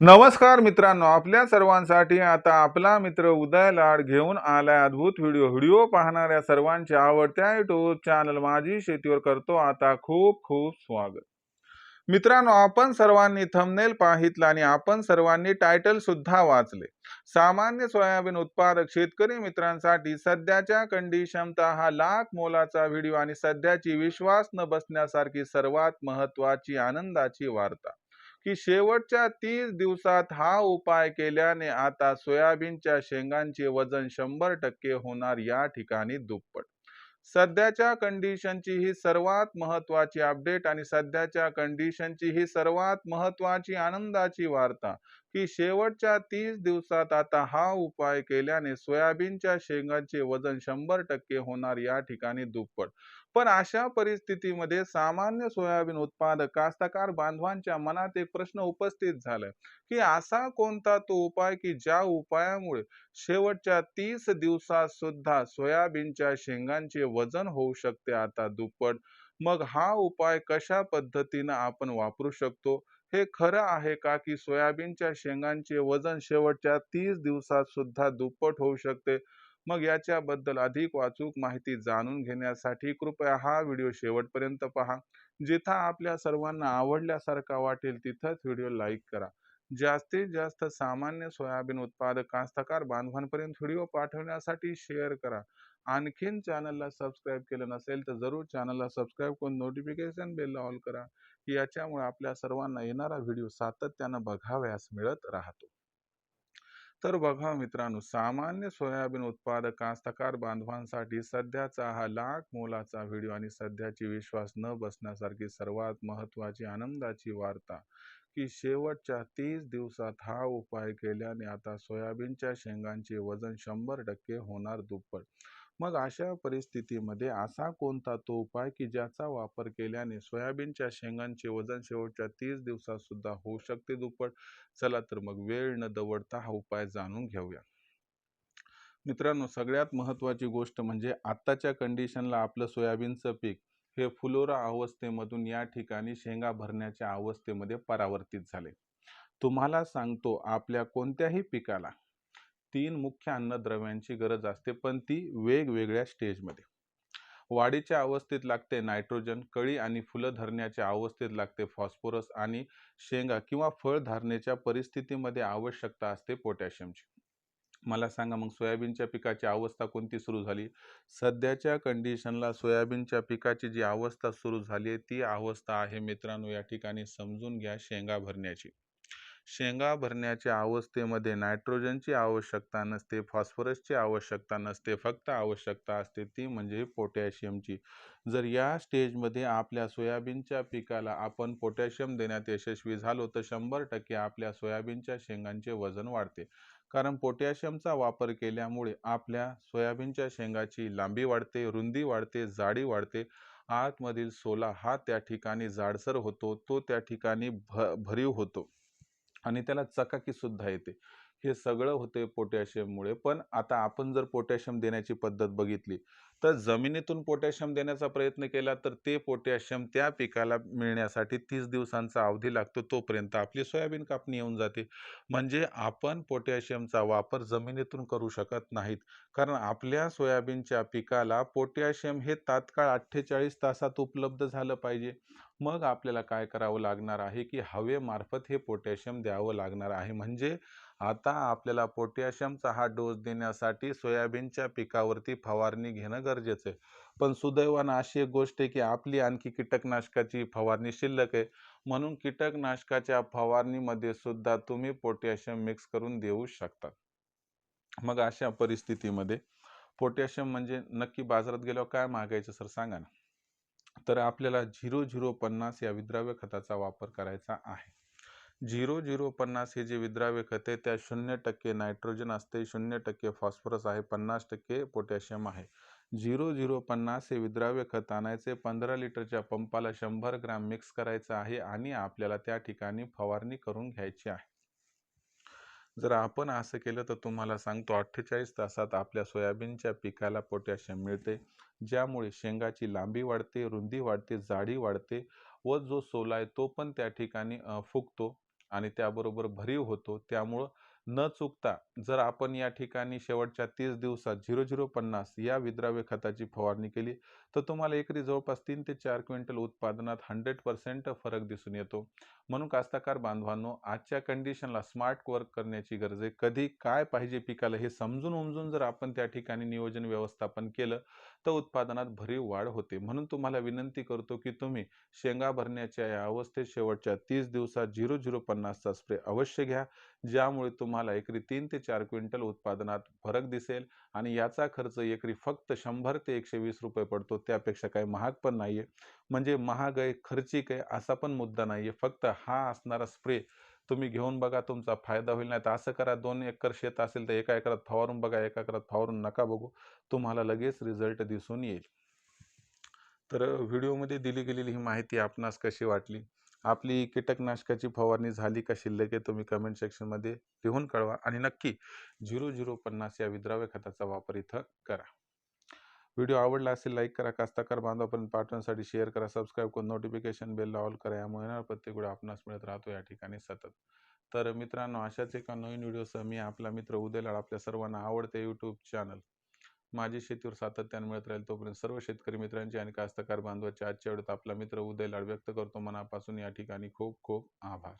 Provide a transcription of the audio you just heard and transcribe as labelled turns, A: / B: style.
A: नमस्कार मित्रांनो आपल्या सर्वांसाठी आता आपला मित्र उदय लाड घेऊन आलाय अद्भुत व्हिडिओ. व्हिडिओ पाहणाऱ्या सर्वांच्या आवडत्या युट्यूब चॅनल माझी शेतीवर करतो आता खूप खूप स्वागत. मित्रांनो आपण सर्वांनी थंबनेल पाहितला आणि आपण सर्वांनी टायटल सुद्धा वाचले. सामान्य सोयाबीन उत्पादक शेतकरी मित्रांसाठी सध्याच्या कंडिशनचा हा लाख मोलाचा व्हिडिओ आणि सध्याची विश्वास न बसण्यासारखी सर्वात महत्वाची आनंदाची वार्ता. की शेवटच्या तीस दिवसात हा उपाय केल्याने आता सोयाबीनच्या शेंगांचे वजन शंभर टक्के होणार या ठिकाणी दुप्पट. सध्याच्या कंडिशनची ही सर्वात महत्वाची अपडेट आणि सध्याच्या कंडिशनची ही सर्वात महत्वाची आनंदाची वार्ता की शेवटच्या तीस दिवसात आता हा उपाय केल्याने सोयाबीनच्या शेंगांचे वजन शंभर टक्के होणार या ठिकाणी दुप्पट. पण अशा परिस्थितीमध्ये सामान्य सोयाबीन उत्पादक कास्तकार बांधवांच्या मनात एक प्रश्न उपस्थित झालाय की असा कोणता तो उपाय की ज्या उपायामुळे शेवटच्या तीस दिवसात सुद्धा सोयाबीनच्या शेंगांचे वजन होऊ शकते आता दुप्पट? मग हा उपाय कशा पद्धतीनं आपण वापरू शकतो? हे खरं आहे का की सोयाबीनच्या शेंगांचे वजन शेवटच्या तीस दिवसात सुद्धा दुप्पट होऊ शकते? मग याच्याबद्दल अधिक वाचूक माहिती जाणून घेण्यासाठी कृपया हा व्हिडिओ शेवटपर्यंत पहा. जिथं आपल्या सर्वांना आवडल्यासारखा वाटेल तिथंच व्हिडिओ लाईक करा. जास्तीत जास्त सामान्य सोयाबीन उत्पादक कास्तकार बांधवांपर्यंत व्हिडिओ पाठवण्यासाठी शेअर करा. आणखीन चॅनलला सबस्क्राईब केलं नसेल तर जरूर चॅनलला सबस्क्राईब करून नोटिफिकेशन बेलला ऑल करा. याच्यामुळे आपल्या सर्वांना येणारा व्हिडिओ सातत्यानं बघावयास मिळत राहतो. तर बघा मित्रांनो सामान्य सोयाबीन उत्पादक कास्तकार बांधवांसाठी सध्याचा हा लाख मोलाचा व्हिडिओ आणि सध्याची विश्वास न बसण्यासारखी सर्वात महत्वाची आनंदाची वार्ता की शेवटच्या तीस दिवसात हा उपाय केल्याने आता सोयाबीनच्या शेंगांचे वजन शंभर टक्के होणार दुप्पट. मग अशा परिस्थितीमध्ये असा कोणता तो उपाय की ज्याचा वापर केल्याने सोयाबीनच्या शेंगांचे वजन शेवटच्या तीस दिवसात सुद्धा होऊ शकते दुप्पट? चला तर मग वेळ न दवडता हा उपाय जाणून घेऊया. मित्रांनो सगळ्यात महत्वाची गोष्ट म्हणजे आत्ताच्या कंडिशनला आपलं सोयाबीनचं पीक हे फुलोरा अवस्थेमधून या ठिकाणी शेंगा भरण्याच्या अवस्थेमध्ये परावर्तित झाले. तुम्हाला सांगतो आपल्या कोणत्याही पिकाला तीन मुख्य अन्नद्रव्यांची गरज असते पण ती वेगवेगळ्या स्टेजमध्ये वाढीच्या अवस्थेत लागते नायट्रोजन कळी आणि फुलं धरण्याच्या अवस्थेत लागते फॉस्फरस आणि शेंगा किंवा फळ धारणेच्या परिस्थितीमध्ये आवश्यकता असते पोटॅशियमची. मला सांगा मग सोयाबीनच्या पिकाची अवस्था कोणती सुरू झाली? सध्याच्या कंडिशनला सोयाबीनच्या पिकाची जी अवस्था सुरू झाली आहे ती अवस्था आहे मित्रांनो या ठिकाणी समजून घ्या शेंगा भरण्याची. शेंगा भरण्याच्या अवस्थेमध्ये नायट्रोजनची आवश्यकता नसते फॉस्फरसची आवश्यकता नसते फक्त आवश्यकता असते ती म्हणजे पोटॅशियमची. जर या स्टेजमध्ये आपल्या सोयाबीनच्या पिकाला आपण पोटॅशियम देण्यात यशस्वी झालो तर शंभर टक्के आपल्या सोयाबीनच्या शेंगांचे वजन वाढते. कारण पोटॅशियमचा वापर केल्यामुळे आपल्या सोयाबीनच्या शेंगाची लांबी वाढते रुंदी वाढते जाडी वाढते. आतमधील सोला हा त्या ठिकाणी जाडसर होतो तो त्या ठिकाणी भ भरीव होतो. आणि त्याला चकाकी सुद्धा येते. हे सगळं होते पोटॅशियममुळे. पण आता आपण जर पोटॅशियम देण्याची पद्धत बघितली तर जमिनीतून पोटॅशियम देण्याचा प्रयत्न केला तर ते पोटॅशियम त्या पिकाला मिळण्यासाठी तीस दिवसांचा अवधी लागतो तोपर्यंत आपली सोयाबीन कापणी येऊन जाते. म्हणजे आपण पोटॅशियमचा वापर जमिनीतून करू शकत नाहीत. कारण आपल्या सोयाबीनच्या पिकाला पोटॅशियम हे तात्काळ अठ्ठेचाळीस तासात उपलब्ध झालं पाहिजे. मग आपल्याला काय करावं लागणार आहे की हवेमार्फत हे पोटॅशियम द्यावं लागणार आहे. म्हणजे आता आपल्याला पोटॅशियमचा हा डोस देण्यासाठी सोयाबीनच्या पिकावरती फवारणी घेणं गरजेचं आहे. पण सुदैवानं अशी एक गोष्ट आहे की आपली आणखी कीटकनाशकाची फवारणी शिल्लक आहे. म्हणून कीटकनाशकाच्या फवारणीमध्ये सुद्धा तुम्ही पोटॅशियम मिक्स करून देऊ शकता. मग अशा परिस्थितीमध्ये पोटॅशियम म्हणजे नक्की बाजारात गेल्यावर काय मागायचं सर सांगा ना. तर आपल्याला झिरो झिरो पन्नास या विद्राव्य खताचा वापर करायचा आहे. झिरो झिरो पन्नास हे जे विद्राव्य खत आहे त्या शून्य टक्के नायट्रोजन असते शून्य टक्के फॉस्फरस आहे पन्नास टक्के पोटॅशियम आहे. झिरो झिरो पन्नास हे विद्राव्य खत आणायचे पंधरा लिटरच्या पंपाला शंभर ग्रॅम मिक्स करायचं आहे आणि आपल्याला त्या ठिकाणी फवारणी करून घ्यायची आहे. जर आपण असं केलं तर तुम्हाला सांगतो अठ्ठेचाळीस तासात आपल्या सोयाबीनच्या पिकाला पोटॅशियम मिळते. ज्यामुळे शेंगाची लांबी वाढते रुंदी वाढते जाडी वाढते व जो सोला आहे तो पण त्या ठिकाणी फुगतो. आणि त्याबरोबर भरीव होतो. त्यामुळं न चुकता जर आपण या ठिकाणी शेवटच्या तीस दिवसात झिरो झिरो पन्नास या विद्राव्य खताची फवारणी केली तर तुम्हाला एकरी जवळपास तीन ते चार क्विंटल उत्पादनात हंड्रेड पर्सेंट फरक दिसून येतो. म्हणून कास्तकार बांधवांनो आजच्या कंडिशनला स्मार्ट वर्क करण्याची गरज आहे. कधी काय पाहिजे पिकाला हे समजून उमजून जर आपण त्या ठिकाणी नियोजन व्यवस्थापन केलं तर उत्पादनात भरीव वाढ होते. म्हणून तुम्हाला विनंती करतो की तुम्ही शेंगा भरण्याच्या या अवस्थेत शेवटच्या तीस दिवसात झिरो झिरो पन्नासचा स्प्रे अवश्य घ्या ज्यामुळे तुम्हाला एकरी तीन ते चार क्विंटल उत्पादनात फरक दिसेल आणि याचा खर्च एकरी फक्त शंभर ते एकशे वीस रुपये पडतो त्यापेक्षा काही महाग पण नाही आहे म्हणजे महाग आहे खर्चिक आहे असा पण मुद्दा नाही आहे फक्त हा असणारा स्प्रे तुम्ही घेऊन बघा तुमचा फायदा होईल. नाही तर असं करा दोन एकर शेत असेल तर एका एकरात फवारून बघा एका एकरात फवारून नका बघू. तुम्हाला लगेच रिझल्ट दिसून येईल. तर व्हिडिओमध्ये दिली गेलेली ही माहिती आपणास कशी वाटली? आपली कीटकनाशकाची फवारणी झाली का शिल्लक आहे तुम्ही कमेंट सेक्शनमध्ये लिहून कळवा. आणि नक्की झिरो झिरो पन्नास या विद्राव्य खताचा वापर इथं करा. व्हिडिओ आवडला असेल लाईक करा. कास्ताकार बांधवापर्यंत पाठवण्यासाठी शेअर करा. सबस्क्राईब करून नोटिफिकेशन बेलला ऑल करा. यामुळे येणार प्रत्येक व्हिडिओ आपणास मिळत राहतो. या ठिकाणी सतत. तर मित्रांनो अशाच एका नवीन व्हिडिओसह मी आपला मित्र उदयलाड आपल्या सर्वांना आवडते यूट्यूब चॅनल माझी शेतीवर सातत्याने मिळत राहील तोपर्यंत सर्व शेतकरी मित्रांची आणि कास्तकार बांधवांची आजच्या वेळेत आपला मित्र उदय लाड व्यक्त करतो. मनापासून या ठिकाणी खूप खूप आभार.